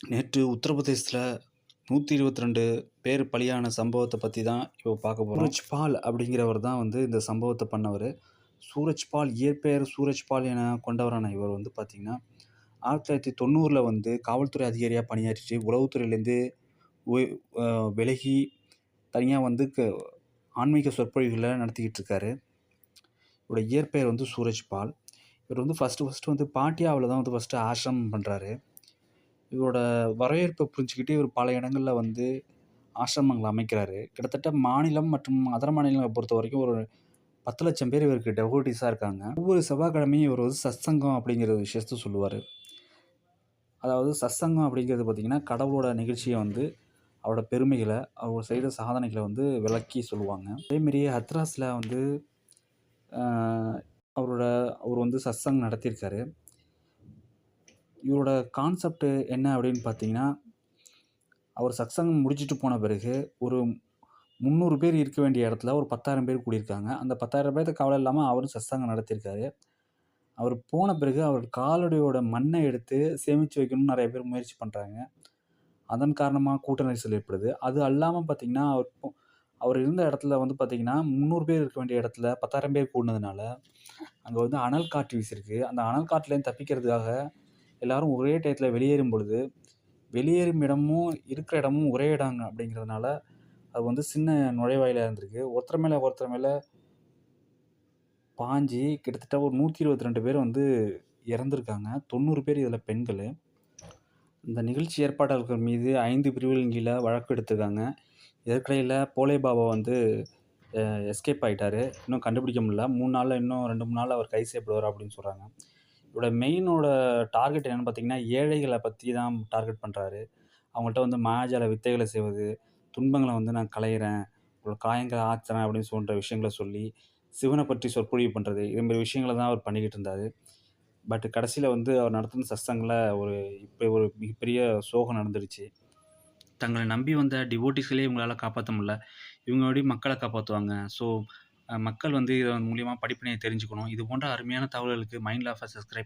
நேற்று உத்தரப்பிரதேசத்தில் நூற்றி இருபத்தி ரெண்டு பேர் பலியான சம்பவத்தை பற்றி தான் இப்போ பார்க்க போகிறோம் சூரஜ் பால் அப்படிங்கிறவர் தான் வந்து இந்த சம்பவத்தை பண்ணவர். சூரஜ் பால் இயற்பெயர் சூரஜ் பால் என கொண்டவரான இவர் வந்து பார்த்திங்கன்னா ஆயிரத்தி தொள்ளாயிரத்தி தொண்ணூறில் வந்து காவல்துறை அதிகாரியாக பணியாற்றிட்டு உளவுத்துறையிலேருந்து விலகி தனியாக வந்து க ஆன்மீக சொற்பொழிவுகளை நடத்திக்கிட்டு இருக்காரு. இவரோட இயற்பெயர் வந்து சூரஜ் பால் இவர் வந்து ஃபஸ்ட்டு ஃபஸ்ட்டு வந்து பாட்டியாவில் தான் வந்து ஃபஸ்ட்டு ஆசிரமம் பண்ணுறாரு இவரோட வரவேற்பை புரிஞ்சுக்கிட்டு இவர் பல இடங்களில் வந்து ஆசிரமங்களை அமைக்கிறாரு. கிட்டத்தட்ட மாநிலம் மற்றும் அதர மாநிலங்களை பொறுத்த வரைக்கும் ஒரு பத்து லட்சம் பேர் இவருக்கு டெவோட்டிஸாக இருக்காங்க. ஒவ்வொரு செவ்வாய்க்கிழமையும் இவர் வந்து சத்சங்கம் அப்படிங்கிற விஷயத்த சொல்லுவார். அதாவது சத்சங்கம் அப்படிங்கிறது பார்த்திங்கன்னா கடவுளோட நிகழ்ச்சியை வந்து அவரோட பெருமைகளை அவர் செய்த சாதனைகளை வந்து விளக்கி சொல்லுவாங்க. அதேமாரி ஹத்ராஸில் வந்து அவரோட அவர் வந்து சத்சங் நடத்தியிருக்காரு. இவரோட கான்செப்ட் என்ன அப்படின்னு பார்த்தீங்கன்னா அவர் சத்சங்கம் முடிச்சுட்டு போன பிறகு ஒரு முந்நூறு பேர் இருக்க வேண்டிய இடத்துல ஒரு பத்தாயிரம் பேர் கூடியிருக்காங்க. அந்த பத்தாயிரம் பேர்த்த கவலை இல்லாமல் அவரும் சத்சங்கம் நடத்தியிருக்காரு. அவர் போன பிறகு அவர் காலடியோட மண்ணை எடுத்து சேமித்து வைக்கணும்னு நிறைய பேர் முயற்சி பண்ணுறாங்க அதன் காரணமாக கூட்ட நெரிசல் ஏற்படுது. அது அல்லாமல் பார்த்தீங்கன்னா அவர் அவர் இருந்த இடத்துல வந்து பார்த்திங்கன்னா முந்நூறு பேர் இருக்க வேண்டிய இடத்துல பத்தாயிரம் பேர் கூடினதுனால அங்கே வந்து அனல் காற்று வீசியிருக்கு. அந்த அனல் காற்றுலேருந்து தப்பிக்கிறதுக்காக எல்லாரும் ஒரே டயத்தில் வெளியேறும் பொழுது வெளியேறும் இடமும் இருக்கிற இடமும் ஒரே இடங்க அப்படிங்கிறதுனால அது வந்து சின்ன நுழைவாயிலாக இருந்திருக்கு. ஒருத்தர் மேலே ஒருத்தர் மேலே பாஞ்சு கிட்டத்தட்ட ஒரு நூற்றி இருபத்தி ரெண்டு பேர் வந்து இறந்துருக்காங்க. தொண்ணூறு பேர் இதில் பெண்கள். இந்த நிகழ்ச்சி ஏற்பாட்டாளர்கள் மீது ஐந்து பிரிவுகளின் கீழே வழக்கு எடுத்திருக்காங்க. இதற்கிடையில் போலே பாபா வந்து எஸ்கேப் ஆகிட்டார் இன்னும் கண்டுபிடிக்க முடியல. மூணு நாளில் இன்னும் ரெண்டு மூணு நாளில் அவர் கை செய்யப்படுவார் அப்படின்னு சொல்கிறாங்க இதோட மெயினோட டார்கெட் என்னென்னு பார்த்தீங்கன்னா ஏழைகளை பற்றி தான் டார்கெட் பண்ணுறாரு அவங்கள்ட்ட வந்து மாயாஜால வித்தைகளை செய்வது துன்பங்களை வந்து நான் களையிறேன் உங்களோட காயங்களை ஆத்துறேன் அப்படின்னு சொல்கிற விஷயங்களை சொல்லி சிவனை பற்றி சொற்பொழிவு பண்ணுறது இதுமாரி விஷயங்களை தான் அவர் பண்ணிக்கிட்டு இருந்தார். பட் கடைசியில் வந்து அவர் நடத்தின சத்சங்கில் ஒரு இப்போ ஒரு மிகப்பெரிய சோகம் நடந்துடுச்சு. தங்களை நம்பி வந்த டிவோட்டிஸ்களே இவங்களால் காப்பாற்ற முடியல. இவங்க எப்படி மக்களை காப்பாற்றுவாங்க ஸோ மக்கள் வந்து இதன் மூலியமாக படிப்பினையை தெரிஞ்சுக்கணும். இது போன்ற அருமையான தகவல்களுக்கு மைண்ட் லாஃபை சப்ஸ்கிரைப்